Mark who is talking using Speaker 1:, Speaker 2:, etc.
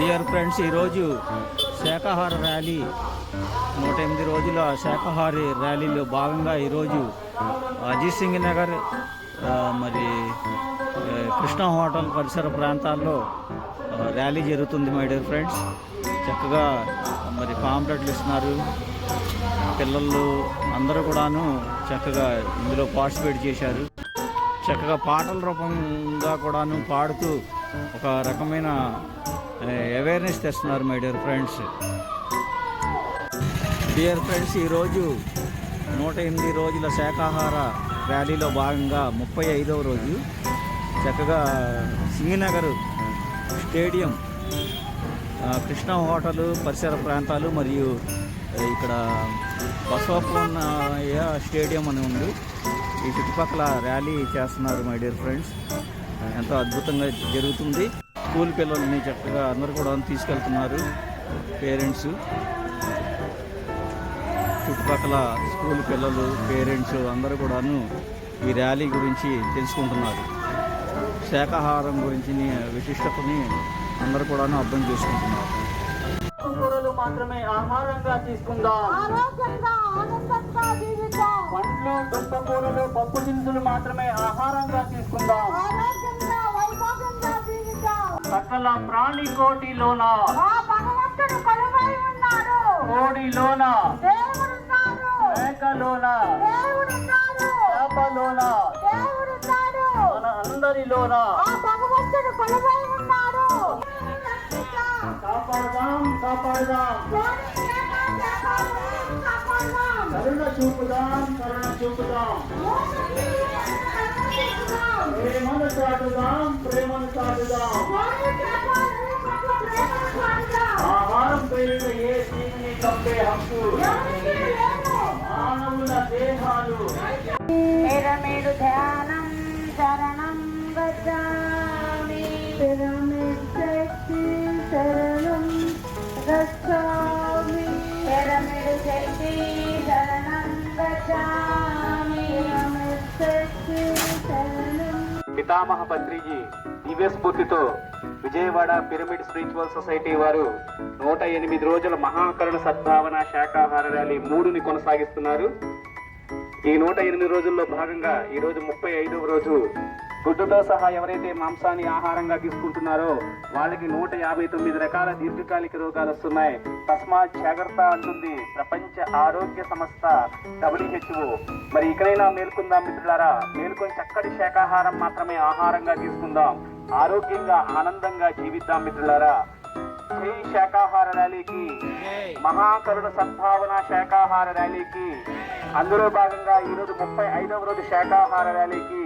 Speaker 1: Dear friends ఈరోజు శాఖాహార rally. నూట ఎనిమిది రోజుల శాకాహారి ర్యాలీలో భాగంగా ఈరోజు అజిత్ సింగ్ నగర్ మరి కృష్ణ హోటల్ పరిసర ప్రాంతాల్లో ర్యాలీ జరుగుతుంది మై డియర్ ఫ్రెండ్స్. చక్కగా మరి పాంప్లెట్లు ఇస్తున్నారు. పిల్లలు అందరూ కూడాను చక్కగా ఇందులో పార్టిసిపేట్ చేశారు. చక్కగా పాటల రూపంగా కూడాను పాడుతూ ఒక రకమైన అవేర్నెస్ తెస్తున్నారు my dear friends dear friends ఈరోజు నూట ఎనిమిది రోజుల శాఖాహార ర్యాలీలో భాగంగా ముప్పై ఐదవ రోజు చక్కగా సింగనగర్ స్టేడియం కృష్ణ హోటల్ పరిసర ప్రాంతాలు మరియు ఇక్కడ బసవపూర్ణ స్టేడియం అని ఉంది. ఈ చుట్టుపక్కల ర్యాలీ చేస్తున్నారు మై డియర్ ఫ్రెండ్స్ ఎంతో అద్భుతంగా జరుగుతుంది. స్కూల్ పిల్లల్ని చక్కగా అందరూ కూడా తీసుకెళ్తున్నారు పేరెంట్స్. చుట్టుపక్కల స్కూల్ పిల్లలు పేరెంట్స్ అందరూ కూడాను ఈ ర్యాలీ గురించి తెలుసుకుంటున్నారు. శాకాహారం గురించి విశిష్టతని అందరూ కూడాను అర్థం చేసుకుంటున్నారు.
Speaker 2: కూరలు మాత్రమే ఆహారంగా తీసుకుందాం. పండ్లు దుంప కూరలు పప్పు దినుసులు మాత్రమే ఆహారంగా తీసుకుందాం. సకల ప్రాణి కోటిలోన
Speaker 3: ఆ భగవంతుడు కొలువై ఉన్నాడు
Speaker 2: కోడిలోన
Speaker 3: దేవుడున్నాడు
Speaker 2: మేకలోన
Speaker 3: దేవుడున్నాడు
Speaker 2: చేపలోన
Speaker 3: దేవుడున్నాడు
Speaker 2: మన అందరిలోన
Speaker 3: భగవంతుడు కొలువై ఉన్నాడు
Speaker 2: కాపాడదాం కాపాడదాం. కరుణ చూపుదాం కరుణ చూపుదాం. ప్రేమను చాటుదాం ఆహారం పేరిట ఏ జీవిని కంపే హక్కు మానవుల దేహాలు
Speaker 3: పిరమిడు ధ్యానం శరణం గచ్చామి పిరమిడ్ శక్తి శరణం గచ్చామి పిరమిడు శక్తి శరణం గచ్చామి
Speaker 2: పితామహ పత్రిజీ దివ్య స్ఫూర్తితో విజయవాడ పిరమిడ్ స్పిరిచువల్ సొసైటీ వారు నూట ఎనిమిది రోజుల మహాకరుణ సద్భావన శాఖాహార ర్యాలీ మూడుని కొనసాగిస్తున్నారు. ఈ నూట ఎనిమిది రోజుల్లో భాగంగా ఈరోజు ముప్పై ఐదవ రోజు గుడ్డుతో సహా ఎవరైతే మాంసాన్ని ఆహారంగా తీసుకుంటున్నారో వాళ్ళకి నూట యాభై తొమ్మిది రకాల దీర్ఘకాలిక రోగాలు వస్తున్నాయి. తస్మాత్ జాగ్రత్త అంటుంది. ప్రపంచ ఆరోగ్య సంస్థ డబ్ల్యూహెచ్ఓ. మరి ఇకనైనా మేల్కొందాం మిత్రులారా. మేల్కొని చక్కటి శాకాహారం మాత్రమే ఆహారంగా తీసుకుందాం. ఆరోగ్యంగా ఆనందంగా జీవిద్దాం మిత్రులారా. జై శాకాహార ర్యాలీకి మహాకరుణ సద్భావన శాకాహార ర్యాలీకి అందులో భాగంగా ఈ రోజు ముప్పై ఐదవ రోజు శాకాహార ర్యాలీకి